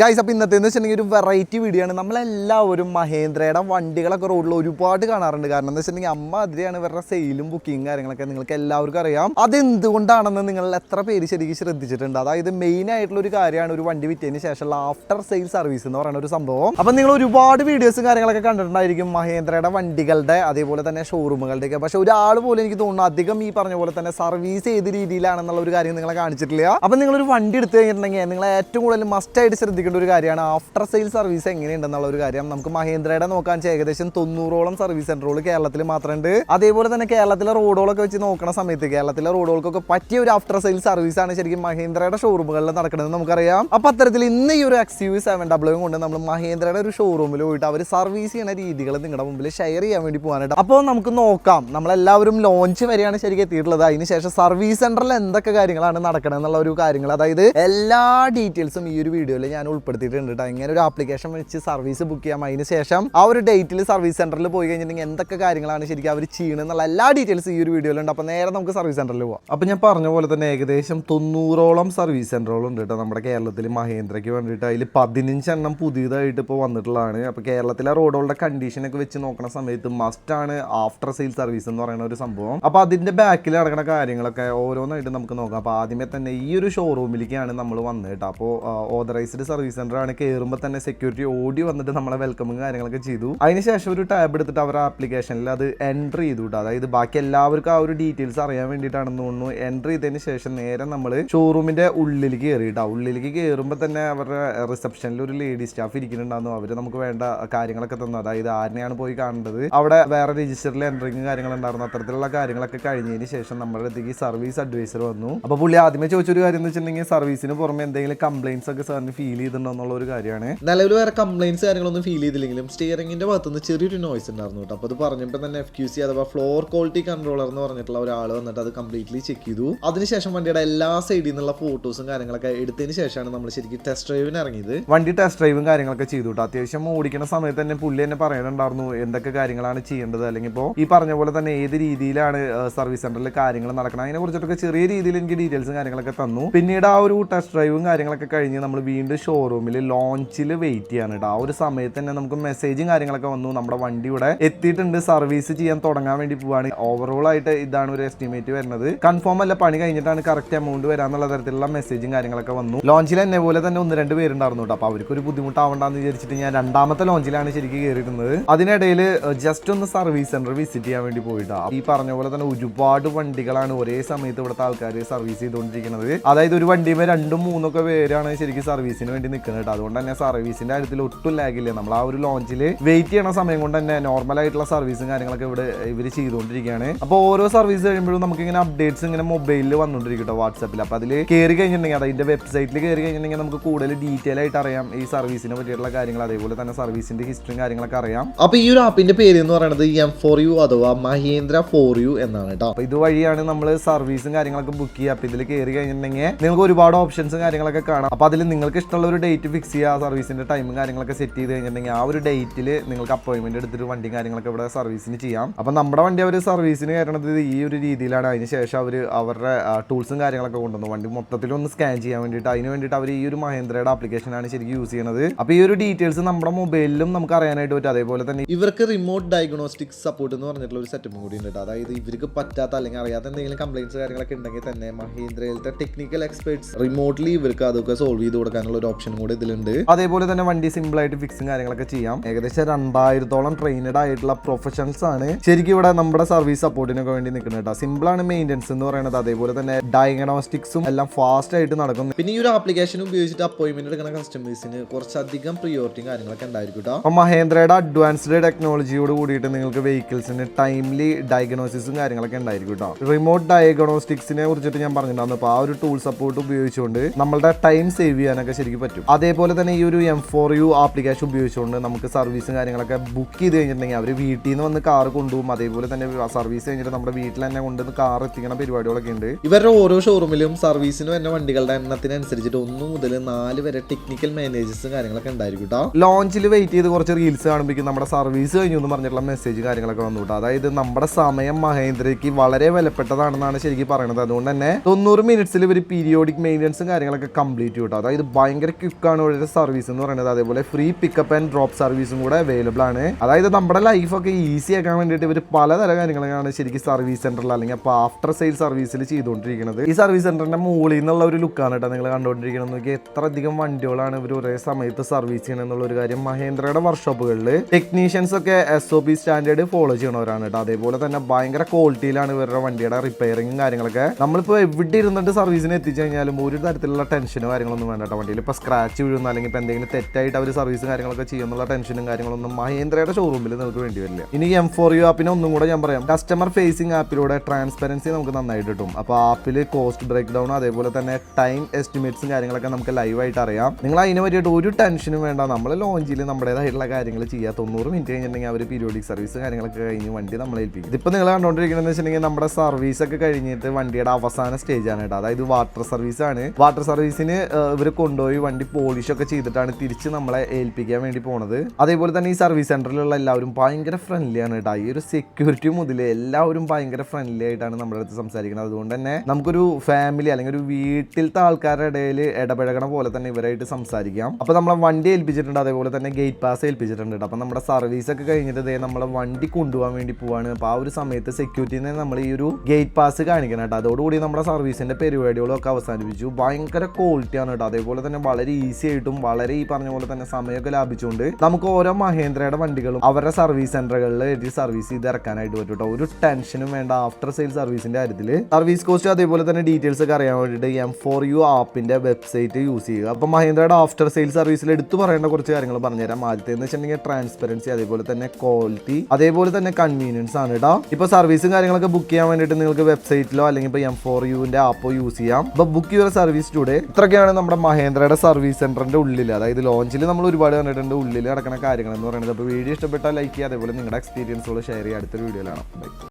Guys അപ്പോൾ ഇന്നത്തെ എന്ന് വെച്ചിട്ടുണ്ടെങ്കിൽ ഒരു വെറൈറ്റി വീഡിയോ ആണ്. നമ്മളെല്ലാവരും മഹേന്ദ്രയുടെ വണ്ടികളൊക്കെ റോഡിൽ ഒരുപാട് കാണാറുണ്ട്. കാരണം എന്താ വെച്ചിട്ടുണ്ടെങ്കിൽ അമ്മ അതിരെയാണ് ഇവരുടെ സെയിലും ബുക്കിംഗ് കാര്യങ്ങളൊക്കെ നിങ്ങൾക്ക് എല്ലാവർക്കും അറിയാം. അതെന്തുകൊണ്ടാണെന്ന് നിങ്ങൾ എത്ര പേര് ശരിക്കും ശ്രദ്ധിച്ചിട്ടുണ്ട്? അതായത് മെയിൻ ആയിട്ടുള്ള ഒരു കാര്യമാണ് ഒരു വണ്ടി വിറ്റതിന് ശേഷമുള്ള ആഫ്റ്റർ സെയിൽ സർവീസ് എന്ന് പറയുന്ന ഒരു സംഭവം. അപ്പം നിങ്ങൾ ഒരുപാട് വീഡിയോസും കാര്യങ്ങളൊക്കെ കണ്ടിട്ടുണ്ടായിരിക്കും മഹേന്ദ്രയുടെ വണ്ടികളുടെ അതേപോലെ തന്നെ ഷോറൂമുകളുടെയൊക്കെ പക്ഷേ ഒരാൾ പോലും എനിക്ക് തോന്നുന്നു അധികം ഈ പറഞ്ഞ പോലെ തന്നെ സർവീസ് ഏത് രീതിയിലാണെന്നുള്ള ഒരു കാര്യം നിങ്ങളെ കാണിച്ചിട്ടില്ല. അപ്പം നിങ്ങളൊരു വണ്ടി എടുത്തു കഴിഞ്ഞിട്ടുണ്ടെങ്കിൽ നിങ്ങൾ ഏറ്റവും കൂടുതൽ മസ്റ്റ് ആയിട്ട് ശ്രദ്ധിക്കേണ്ട ഒരു കാര്യമാണ്. ആഫ്റ്റർ സെയിൽ സർവീസ് എങ്ങനെയുണ്ടെന്നുള്ള ഒരു കാര്യം നമുക്ക് മഹേന്ദ്രയുടെ നോക്കാൻ ഏകദേശം തൊണ്ണൂറോളം സർവീസ് സെന്ററുകൾ കേരളത്തിൽ മാത്രമുണ്ട്. അതേപോലെ തന്നെ കേരളത്തിലെ റോഡുകളൊക്കെ വെച്ച് നോക്കുന്ന സമയത്ത് കേരളത്തിലെ റോഡുകൾക്കൊക്കെ പറ്റിയ ഒരു ആഫ്റ്റർ സെയിൽ സർവീസ് ആണ് ശരിക്കും മഹേന്ദ്രയുടെ ഷോറൂമുകളിൽ നടക്കുന്നത് നമുക്കറിയാം. അപ്പൊ അത്തരത്തിൽ ഇന്ന് ഈ ഒരു എക്സ് യു സെവൻ ഡബ്ല്യൂ കൊണ്ട് നമ്മൾ മഹേന്ദ്രയുടെ ഒരു ഷോറൂമിൽ പോയിട്ട് അവർ സർവീസ് ചെയ്യുന്ന രീതികൾ നിങ്ങളുടെ മുമ്പിൽ ഷെയർ ചെയ്യാൻ വേണ്ടി പോകാനായിട്ട് അപ്പോൾ നമുക്ക് നോക്കാം. നമ്മളെല്ലാവരും ലോഞ്ച് വരെയാണ് ശരിക്കും എത്തിയിട്ടുള്ളത്. അതിനുശേഷം സർവീസ് സെന്ററിൽ എന്തൊക്കെ കാര്യങ്ങളാണ് നടക്കുന്നത് എന്നുള്ള ഒരു കാര്യങ്ങൾ. അതായത് എല്ലാ ഡീറ്റെയിൽസും ഈ ഒരു വീഡിയോയിൽ ഞാൻ ഉൾപ്പെടുത്തിയിട്ടുണ്ട് കേട്ടോ ഇങ്ങനെ ഒരു ആപ്ലിക്കേഷൻ വെച്ച് സർവീസ് ബുക്ക് ചെയ്യാം. അതിന് ശേഷം ആ ഒരു ഡേറ്റിൽ സർവീസ് സെന്ററിൽ പോയി കഴിഞ്ഞിട്ടുണ്ടെങ്കിൽ എന്തൊക്കെ കാര്യങ്ങളാണ് ശരിക്കും അവർ ചെയ്യണമെന്നുള്ള എല്ലാ ഡീറ്റെയിൽസ് ഈ ഒരു വീഡിയോയിലുണ്ട് അപ്പോൾ നേരെ നമുക്ക് സർവീസ് സെന്ററിൽ പോകാം അപ്പോൾ ഞാൻ പറഞ്ഞ പോലെ തന്നെ ഏകദേശം തൊണ്ണൂറോളം സർവീസ് സെന്ററുകളുണ്ട് കേട്ടോ നമ്മുടെ കേരളത്തിൽ മഹേന്ദ്രയ്ക്ക് വേണ്ടിയിട്ട് അതിൽ പതിനഞ്ചെണ്ണം പുതിയതായിട്ട് ഇപ്പോൾ വന്നിട്ടുള്ളതാണ്. അപ്പോൾ കേരളത്തിലെ റോഡുകളുടെ കണ്ടീഷനൊക്കെ വെച്ച് നോക്കുന്ന സമയത്ത് മസ്റ്റാണ് ആഫ്റ്റർ സെയിൽ സർവീസ് എന്ന് പറയുന്ന ഒരു സംഭവം. അപ്പോൾ അതിന്റെ ബാക്കിൽ നടക്കുന്ന കാര്യങ്ങളൊക്കെ ഓരോന്നായിട്ട് നമുക്ക് നോക്കാം. അപ്പോൾ ആദ്യമേ തന്നെ ഈ ഒരു ഷോറൂമിലേക്കാണ് നമ്മൾ വന്നത് കേട്ടോ അപ്പോൾ ഓതറൈസ്ഡ് സർവീസ് സെന്റർ ആണ് കയറുമ്പോൾ തന്നെ സെക്യൂരിറ്റി ഓടി വന്നിട്ട് നമ്മളെ വെൽക്കമും കാര്യങ്ങളൊക്കെ ചെയ്തു. അതിനുശേഷം ഒരു ടാബ് എടുത്തിട്ട് അവർ ആപ്ലിക്കേഷനിൽ അത് എൻട്രി ചെയ്തു കേട്ടോ അതായത് ബാക്കി എല്ലാവർക്കും ആ ഒരു ഡീറ്റെയിൽസ് അറിയാൻ വേണ്ടിയിട്ടാണെന്ന് തോന്നുന്നു. എൻട്രി ചെയ്തതിന് ശേഷം നേരെ നമ്മൾ ഷോറൂമിന്റെ ഉള്ളിലേക്ക് കയറി കേട്ടോ ഉള്ളിലേക്ക് കയറുമ്പോൾ തന്നെ അവരുടെ റിസപ്ഷനിൽ ഒരു ലേഡി സ്റ്റാഫ് ഇരിക്കുന്നുണ്ടായിരുന്നു. അവർ നമുക്ക് വേണ്ട കാര്യങ്ങളൊക്കെ തന്നു. അതായത് ആരെയാണ് പോയി കാണേണ്ടത്? അവിടെ വേറെ രജിസ്റ്ററിൽ എൻട്രിങ് കാര്യങ്ങൾ ഉണ്ടായിരുന്നു. അത്തരത്തിലുള്ള കാര്യങ്ങളൊക്കെ കഴിഞ്ഞതിന് ശേഷം നമ്മുടെ അടുത്തേക്ക് സർവീസ് അഡ്വൈസർ വന്നു. അപ്പോൾ പുള്ളി ആദ്യമേ ചോദിച്ചൊരു കാര്യം എന്ന് വെച്ചിട്ടുണ്ടെങ്കിൽ സർവീസിന് പുറമെ എന്തെങ്കിലും കംപ്ലൈൻസ് ഒക്കെ സാറിന് ഫീൽ ചെയ്തിട്ടുണ്ടോ ഒരു കാര്യമാണ്. നിലവിൽ വേറെ കംപ്ലൈൻസ് കാര്യങ്ങളൊന്നും ഫീൽ ചെയ്തില്ലെങ്കിലും സ്റ്റിയറിംഗിന്റെ ഭാഗത്തുനിന്ന് ചെറിയൊരു നോയ്സ് ഉണ്ടായിരുന്നു കേട്ടോ. അപ്പോൾ അത് പറഞ്ഞപ്പോൾ തന്നെ എഫ് ക്യു സി അഥവാ ഫ്ലോർ ക്വാളിറ്റി കൺട്രോളർ എന്ന് പറഞ്ഞിട്ടുള്ള ഒരാൾ വന്നിട്ട് അത് കംപ്ലീറ്റ്ലി ചെക്ക് ചെയ്തു. അതിനുശേഷം വണ്ടിയുടെ എല്ലാ സൈഡിൽ നിന്നുള്ള ഫോട്ടോസും കാര്യങ്ങളൊക്കെ എടുത്തതിന് ശേഷമാണ് നമ്മൾ ശരിക്കും ടെസ്റ്റ് ഡ്രൈവിന് ഇറങ്ങിയത്. വണ്ടി ടെസ്റ്റ് ഡ്രൈവും കാര്യങ്ങളൊക്കെ ചെയ്തു കേട്ടോ. അത്യാവശ്യം ഓടിക്കുന്ന സമയത്ത് തന്നെ പുള്ളി തന്നെ പറയുന്നുണ്ടായിരുന്നു എന്തൊക്കെ കാര്യങ്ങളാണ് ചെയ്യേണ്ടത്. അല്ലെങ്കിൽ ഇപ്പോൾ ഈ പറഞ്ഞ പോലെ തന്നെ ഏത് രീതിയിലാണ് സർവീസ് സെന്ററിൽ കാര്യങ്ങൾ നടക്കണം അതിനെ കുറിച്ചിട്ടൊക്കെ ചെറിയ രീതിയിൽ എനിക്ക് ഡീറ്റെയിൽസും കാര്യങ്ങളൊക്കെ തന്നു. പിന്നീട് ആ ഒരു ടെസ്റ്റ് ഡ്രൈവും കാര്യങ്ങളൊക്കെ കഴിഞ്ഞ് നമ്മൾ വീണ്ടും ഷോറൂമിൽ ലോഞ്ചിൽ വെയിറ്റ് ചെയ്യാണ് കേട്ടോ ആ ഒരു സമയത്ത് തന്നെ നമുക്ക് മെസ്സേജും കാര്യങ്ങളൊക്കെ വന്നു. നമ്മുടെ വണ്ടി ഇവിടെ എത്തിയിട്ടുണ്ട്. സർവീസ് ചെയ്യാൻ തുടങ്ങാൻ വേണ്ടി പോവാണ്. ഓവറോൾ ആയിട്ട് ഇതാണ് ഒരു എസ്റ്റിമേറ്റ് വരുന്നത്. കൺഫേം അല്ല പണി കഴിഞ്ഞിട്ടാണ് കറക്റ്റ് എമൗണ്ട് വരാന്നുള്ള തരത്തിലുള്ള മെസ്സേജും കാര്യങ്ങളൊക്കെ വന്നു. ലോഞ്ചിൽ എന്നെ പോലെ തന്നെ ഒന്ന് രണ്ട് പേരുണ്ടായിരുന്നു കേട്ടോ അപ്പോൾ അവർക്കൊരു ബുദ്ധിമുട്ടാവണ്ടെന്ന് വിചാരിച്ചിട്ട് ഞാൻ രണ്ടാമത്തെ ലോഞ്ചിലാണ് ശരിക്കും കയറിയിരുന്നത് അതിനിടയിൽ ജസ്റ്റ് ഒന്ന് സർവീസ് സെന്റർ വിസിറ്റ് ചെയ്യാൻ വേണ്ടി പോയിട്ടാ ഈ പറഞ്ഞ പോലെ തന്നെ ഒരുപാട് വണ്ടികളാണ് ഒരേ സമയത്ത് ഇവിടുത്തെ ആൾക്കാർ സർവീസ് ചെയ്തുകൊണ്ടിരിക്കുന്നത് അതായത് ഒരു വണ്ടിയുമേ രണ്ടും മൂന്നൊക്കെ പേരാണ് ശരിക്കും സർവീസിന് നിൽക്കുന്നത് കേട്ടോ. അതുകൊണ്ട് തന്നെ സർവീസിന്റെ കാര്യത്തിൽ ഒട്ടും ലാഗില്ല നമ്മൾ ആ ഒരു ലോഞ്ചിൽ വെയിറ്റ് ചെയ്യണ സമയം കൊണ്ട് തന്നെ നോർമൽ ആയിട്ടുള്ള സർവീസും കാര്യങ്ങളൊക്കെ ഇവിടെ ഇവർ ചെയ്തുകൊണ്ടിരിക്കുകയാണ്. അപ്പോൾ ഓരോ സർവീസ് കഴിയുമ്പോഴും നമുക്ക് ഇങ്ങനെ അപ്ഡേറ്റ്സ് ഇങ്ങനെ മൊബൈലിൽ വന്നുകൊണ്ടിരിക്കും കേട്ടോ വാട്സാപ്പിൽ അപ്പോൾ അതിൽ കയറി കഴിഞ്ഞിട്ടുണ്ടെങ്കിൽ അതിന്റെ വെബ്സൈറ്റിൽ കയറി കഴിഞ്ഞിട്ടുണ്ടെങ്കിൽ നമുക്ക് കൂടുതൽ ഡീറ്റെയിൽ ആയിട്ട് അറിയാം ഈ സർവീസിനെ പറ്റിയിട്ടുള്ള കാര്യങ്ങൾ. അതേപോലെ തന്നെ സർവീസിന്റെ ഹിസ്റ്ററിയും കാര്യങ്ങളൊക്കെ അറിയാം. അപ്പോൾ ഈ ഒരു ആപ്പിന്റെ പേര് എന്ന് പറയുന്നത് എം ഫോർ യു അഥവാ മഹേന്ദ്ര ഫോർ യു എന്നാണ് കേട്ടോ. അപ്പോൾ ഇതുവഴിയാണ് നമ്മൾ സർവീസും കാര്യങ്ങളൊക്കെ ബുക്ക് ചെയ്യുക. അപ്പോൾ ഇതിൽ കയറി കഴിഞ്ഞിട്ടുണ്ടെങ്കിൽ നിങ്ങൾക്ക് ഒരുപാട് ഓപ്ഷൻസും കാര്യങ്ങളൊക്കെ കാണാം. അപ്പോൾ അതിൽ നിങ്ങൾക്ക് ഇഷ്ടമുള്ള ഒരു ഡേറ്റ് ഫിക്സ് ചെയ്യുക ആ സർവീസിന്റെ ടൈമും കാര്യങ്ങളൊക്കെ സെറ്റ് ചെയ്ത് കഴിഞ്ഞിട്ടുണ്ടെങ്കിൽ ആ ഒരു ഡേറ്റിൽ നിങ്ങൾക്ക് അപ്പോയിൻമെന്റ് എടുത്തിട്ട് വണ്ടി കാര്യങ്ങളൊക്കെ ഇവിടെ സർവീസിന് ചെയ്യാം. അപ്പോൾ നമ്മുടെ വണ്ടി അവർ സർവീസിന് കയറണത് ഈ ഒരു രീതിയിലാണ്. അതിന് ശേഷം അവർ അവരുടെ ടൂൾസും കാര്യങ്ങളൊക്കെ കൊണ്ടുവന്നു. വണ്ടി മൊത്തത്തിൽ ഒന്ന് സ്കാൻ ചെയ്യാൻ വേണ്ടിയിട്ട് അതിന് വേണ്ടിയിട്ട് അവർ ഈ ഒരു മഹേന്ദ്രയുടെ ആപ്ലിക്കേഷനാണ് ശരിക്കും യൂസ് ചെയ്യുന്നത് അപ്പോൾ ഈ ഒരു ഡീറ്റെയിൽസ് നമ്മുടെ മൊബൈലിലും നമുക്ക് അറിയാനായിട്ട് പറ്റും. അതേപോലെ തന്നെ ഇവർക്ക് റിമോട്ട് ഡയഗ്നോസ്റ്റിക് സപ്പോർട്ട് എന്ന് പറഞ്ഞിട്ടുള്ള ഒരു സെറ്റപ്പും കൂടി ഉണ്ട് അതായത് ഇവർക്ക് പറ്റാത്ത അല്ലെങ്കിൽ അറിയാത്ത എന്തെങ്കിലും കംപ്ലൈൻസ് കാര്യങ്ങളൊക്കെ ഉണ്ടെങ്കിൽ തന്നെ മഹീന്ദ്രയിലത്തെ ടെക്നിക്കൽ എക്സ്പേർട്സ് റിമോട്ട്ലി ഇവർക്ക് അതൊക്കെ സോൾവ് ചെയ്ത് കൊടുക്കാനുള്ള ഒരു ഓപ്ഷൻ കൂടി ഇതിലുണ്ട്. അതേപോലെ തന്നെ വണ്ടി സിമ്പിൾ ആയിട്ട് ഫിക്സും കാര്യങ്ങളൊക്കെ ചെയ്യാം. ഏകദേശം രണ്ടായിരത്തോളം ട്രെയിനഡ് ആയിട്ടുള്ള പ്രൊഫഷണൽസ് ആണ്. ശരിക്കും ഇവിടെ നമ്മുടെ സർവീസ് സപ്പോർട്ടിനൊക്കെ വേണ്ടി നിൽക്കുന്നത് കേട്ടോ. സിമ്പിൾ ആണ് മെയിന്റെനൻസ് എന്ന് പറയുന്നത്. അതേപോലെ തന്നെ ഡയഗ്നോസ്റ്റിക്സും എല്ലാം ഫാസ്റ്റ് ആയിട്ട് നടക്കുന്നു പിന്നെ ഈ ഒരു ആപ്ലിക്കേഷൻ ഉപയോഗിച്ചിട്ട് അപ്പോയിന്റ്മെന്റ് എടുക്കുന്ന കസ്റ്റമേഴ്സിന് കുറച്ചധികം പ്രിയോറിറ്റിയും കാര്യങ്ങളൊക്കെ ഉണ്ടായിരിക്കും കേട്ടോ. അപ്പോൾ മഹേന്ദ്രയുടെ അഡ്വാൻസ്ഡ് ടെക്നോളജിയോട് കൂടിയിട്ട് നിങ്ങൾക്ക് വെഹിക്കിൾസിന് ടൈംലി ഡയഗ്നോസിസും കാര്യങ്ങളൊക്കെ ഉണ്ടായിരിക്കും കേട്ടോ. റിമോട്ട് ഡയഗ്നോസ്റ്റിക്സിനെ കുറിച്ചിട്ട് ഞാൻ പറഞ്ഞിട്ടുണ്ടായിരുന്നു. അപ്പോൾ ആ ഒരു ടൂൾ സപ്പോർട്ട് ഉപയോഗിച്ചുകൊണ്ട് നമ്മളുടെ ടൈം സേവ് ചെയ്യാനൊക്കെ ശരിക്കും പറ്റും. അതേപോലെ തന്നെ ഈ ഒരു എം ഫോർ യു ആപ്ലിക്കേഷൻ ഉപയോഗിച്ചുകൊണ്ട് നമുക്ക് സർവീസും കാര്യങ്ങളൊക്കെ ബുക്ക് ചെയ്ത് കഴിഞ്ഞിട്ടുണ്ടെങ്കിൽ അവർ വീട്ടിൽ നിന്ന് വന്ന് കാർ കൊണ്ടുപോകും. അതേപോലെ തന്നെ സർവീസ് കഴിഞ്ഞിട്ട് നമ്മുടെ വീട്ടിൽ തന്നെ കൊണ്ടുവന്ന് കാർ എത്തിക്കുന്ന പരിപാടികളൊക്കെ ഉണ്ട്. ഇവരുടെ ഓരോ ഷോറൂമിലും സർവീസിന് വരുന്ന വണ്ടികളുടെ എണ്ണത്തിനനുസരിച്ചിട്ട് ഒന്ന് മുതൽ നാല് വരെ ടെക്നിക്കൽ മാനേജേഴ്സും കാര്യങ്ങളൊക്കെ ഉണ്ടായിരിക്കും കേട്ടോ ലോഞ്ചിൽ വെയിറ്റ് ചെയ്ത് കുറച്ച് റീൽസ് കാണുമ്പോൾ നമ്മുടെ സർവീസ് കഴിഞ്ഞു എന്ന് പറഞ്ഞിട്ടുള്ള മെസ്സേജ് കാര്യങ്ങളൊക്കെ വന്നു കേട്ടോ അതായത് നമ്മുടെ സമയം മഹേന്ദ്രയ്ക്ക് വളരെ വിലപ്പെട്ടതാണെന്നാണ് ശരിക്കും പറയുന്നത് അതുകൊണ്ട് തന്നെ തൊണ്ണൂറ് മിനിറ്റ്സിൽ ഇവർ പീരിയോഡിക് മെയിന്റനൻസും കാര്യങ്ങളൊക്കെ കംപ്ലീറ്റ് ചെയ്യും കേട്ടോ അതായത് ഭയങ്കര ക്വിക്കാണ് ഇവിടെ സർവീസ് എന്ന് പറയുന്നത്. അതേപോലെ ഫ്രീ പിക്കപ്പ് ആൻഡ് ഡ്രോപ്പ് സർവീസും കൂടെ അവൈലബിൾ ആണ്. അതായത് നമ്മുടെ ലൈഫൊക്കെ ഈസി ആക്കാൻ വേണ്ടിയിട്ട് ഇവർ പലതരം കാര്യങ്ങളാണ് ശരിക്കും സർവീസ് സെന്ററിൽ അല്ലെങ്കിൽ അപ്പോൾ ആഫ്റ്റർ സെയിൽ സർവീസിൽ ചെയ്തുകൊണ്ടിരിക്കുന്നത് ഈ സർവീസ് സെന്ററിന്റെ മുകളിൽ നിന്നുള്ള ഒരു ലുക്കാണ് കേട്ടോ നിങ്ങൾ കണ്ടുകൊണ്ടിരിക്കുന്നത് നോക്കി എത്ര അധികം വണ്ടികളാണ് ഇവർ ഒരേ സമയത്ത് സർവീസ് ചെയ്യണം എന്നുള്ള ഒരു കാര്യം മഹേന്ദ്രയുടെ വർക്ക്ഷോപ്പുകളിൽ ടെക്നീഷ്യൻസ് ഒക്കെ S O P standard follow ചെയ്യണവരാണ് കേട്ടോ അതേപോലെ തന്നെ ഭയങ്കര ക്വാളിറ്റിയിലാണ് ഇവരുടെ വണ്ടിയുടെ റിപ്പയറിങ്ങും കാര്യങ്ങളൊക്കെ. നമ്മളിപ്പോൾ എവിടെ ഇരുന്നിട്ട് സർവീസിന് എത്തിച്ചു കഴിഞ്ഞാലും ഒരു തരത്തിലുള്ള ടെൻഷനും കാര്യങ്ങളൊന്നും വേണ്ട കേട്ടോ വണ്ടിയിൽ. ഇപ്പോൾ സ്ക്രാച്ച് വീഴുന്ന അല്ലെങ്കിൽ ഇപ്പോൾ എന്തെങ്കിലും തെറ്റായിട്ട് അവർ സർവീസും കാര്യങ്ങളൊക്കെ ചെയ്യുന്നുള്ള ടെൻഷനും കാര്യങ്ങളൊന്നും മഹേന്ദ്രയുടെ ഷോറൂമിൽ നിങ്ങൾക്ക് വേണ്ടി വരില്ല. ഇനി എം ഫോർ യു ആപ്പിനെ ഒന്നും കൂടെ ഞാൻ പറയാം. കസ്റ്റമർ ഫേസിംഗ് ആപ്പിലൂടെ ട്രാൻസ്പെറൻസി നമുക്ക് നന്നായിട്ട് കിട്ടും. അപ്പോൾ ആപ്പിൽ കോസ്റ്റ് ബ്രേക്ക് ഡൗൺ അതേപോലെ തന്നെ ടൈം എസ്റ്റിമേറ്റ്സും കാര്യങ്ങളൊക്കെ നമുക്ക് ലൈവായിട്ട് അറിയാം. നിങ്ങൾ അതിന് പറ്റിയിട്ട് ഒരു ടെൻഷനും വേണ്ട. നമ്മൾ ലോഞ്ചിൽ നമ്മുടേതായിട്ടുള്ള കാര്യങ്ങൾ ചെയ്യുക തൊണ്ണൂറ് മിനിറ്റ് കഴിഞ്ഞിട്ടുണ്ടെങ്കിൽ അവർ പീരിയോഡിക് സർവീസ് കാര്യങ്ങളൊക്കെ കഴിഞ്ഞ് വണ്ടി നമ്മളെ ഏൽപ്പിക്കും. ഇതിപ്പോൾ നിങ്ങൾ കണ്ടുകൊണ്ടിരിക്കുന്നത് വെച്ചിട്ടുണ്ടെങ്കിൽ നമ്മുടെ സർവീസ് ഒക്കെ കഴിഞ്ഞിട്ട് വണ്ടിയുടെ അവസാന സ്റ്റേജ് ആണ് കേട്ടോ. അതായത് വാട്ടർ സർവീസ് ആണ്. വാട്ടർ സർവീസിന് ഇവർ കൊണ്ടുപോയി വണ്ടി പോളിഷ് ഒക്കെ ചെയ്തിട്ടാണ് തിരിച്ച് നമ്മളെ ഏൽപ്പിക്കാൻ വേണ്ടി പോണത്. അതേപോലെ തന്നെ ഈ സർവീസ് സെന്ററിലുള്ള എല്ലാവരും ഭയങ്കര ഫ്രണ്ട്ലി ആണ് കേട്ടോ ഈ ഒരു സെക്യൂരിറ്റി മുതൽ എല്ലാവരും ഭയങ്കര ഫ്രണ്ട്ലി ആയിട്ടാണ് നമ്മുടെ അടുത്ത് സംസാരിക്കുന്നത് അതുകൊണ്ട് തന്നെ നമുക്കൊരു ഫാമിലി അല്ലെങ്കിൽ ഒരു വീട്ടിലത്തെ ആൾക്കാരുടെ ഇടയിൽ ഇടപഴകണ പോലെ തന്നെ ഇവരായിട്ട് സംസാരിക്കാം. അപ്പോൾ നമ്മളെ വണ്ടി ഏൽപ്പിച്ചിട്ടുണ്ട്. അതേപോലെ തന്നെ ഗേറ്റ് പാസ് ഏൽപ്പിച്ചിട്ടുണ്ട് കേട്ടോ അപ്പോൾ നമ്മുടെ സർവീസ് ഒക്കെ കഴിഞ്ഞിട്ട് ദേ നമ്മളെ വണ്ടി കൊണ്ടുപോകാൻ വേണ്ടി പോവാണ്. അപ്പോൾ ആ ഒരു സമയത്ത് സെക്യൂരിറ്റിനെ നമ്മൾ ഈ ഒരു ഗേറ്റ് പാസ് കാണിക്കണം കേട്ടോ അതോടുകൂടി നമ്മുടെ സർവീസിന്റെ പരിപാടികളും ഒക്കെ അവസാനിപ്പിച്ചു. ഭയങ്കര ക്വാളിറ്റി ആണ് കേട്ടോ അതേപോലെ തന്നെ വളരെ ഈസി ആയിട്ടും വളരെ ഈ പറഞ്ഞ പോലെ തന്നെ സമയമൊക്കെ ലാഭിച്ചുകൊണ്ട് നമുക്ക് ഓരോ മഹേന്ദ്രയുടെ വണ്ടികളും അവരുടെ സർവീസ് സെന്ററുകളിൽ എഴുതി സർവീസ് ചെയ്ത് ഇറക്കാനായിട്ട് പറ്റും കേട്ടോ ഒരു ടെൻഷനും വേണ്ട. ആഫ്റ്റർ സെയിൽ സർവീസിന്റെ കാര്യത്തിൽ സർവീസ് കോസ്റ്റ് അതേപോലെ തന്നെ ഡീറ്റെയിൽസ് ഒക്കെ അറിയാൻ വേണ്ടിയിട്ട് എം ഫോർ യു ആപ്പിന്റെ വെബ്സൈറ്റ് യൂസ് ചെയ്യുക. അപ്പോൾ മഹേന്ദ്രയുടെ ആഫ്റ്റർ സെയിൽ സർവീസിൽ എടുത്തു പറയേണ്ട കുറച്ച് കാര്യങ്ങൾ പറഞ്ഞുതരാം. ആദ്യത്തെ എന്ന് വെച്ചിട്ടുണ്ടെങ്കിൽ ട്രാൻസ്പെറൻസി അതേപോലെ തന്നെ ക്വാളിറ്റി അതേപോലെ തന്നെ കൺവീനിയൻസ് ആണ് കേട്ടോ ഇപ്പോൾ സർവീസും കാര്യങ്ങളൊക്കെ ബുക്ക് ചെയ്യാൻ വേണ്ടിയിട്ട് നിങ്ങൾക്ക് വെബ്സൈറ്റിലോ അല്ലെങ്കിൽ ഇപ്പോൾ എം ഫോർ യുവിന്റെ ആപ്പോ യൂസ് ചെയ്യാം. അപ്പോൾ ബുക്ക് യുവർ സർവീസ് ടുഡേ ഇത്രയൊക്കെയാണ് നമ്മുടെ മഹേന്ദ്രയുടെ സർവീസ് സെന്ററിന്റെ ഉള്ളിൽ അതായത് ലോഞ്ചിൽ നമ്മൾ ഒരുപാട് കണ്ടിട്ടുണ്ട് ഉള്ളിൽ നടക്കുന്ന കാര്യങ്ങൾ എന്ന് പറയുന്നത്. അപ്പോൾ വീഡിയോ ഇഷ്ടപ്പെട്ടാൽ ലൈക്ക് ചെയ്യുക. അതേപോലെ നിങ്ങളുടെ എക്സ്പീരിയൻസുകൾ ഷെയർ ചെയ്യുക. അടുത്തൊരു വീഡിയോയിലാണ് ബൈ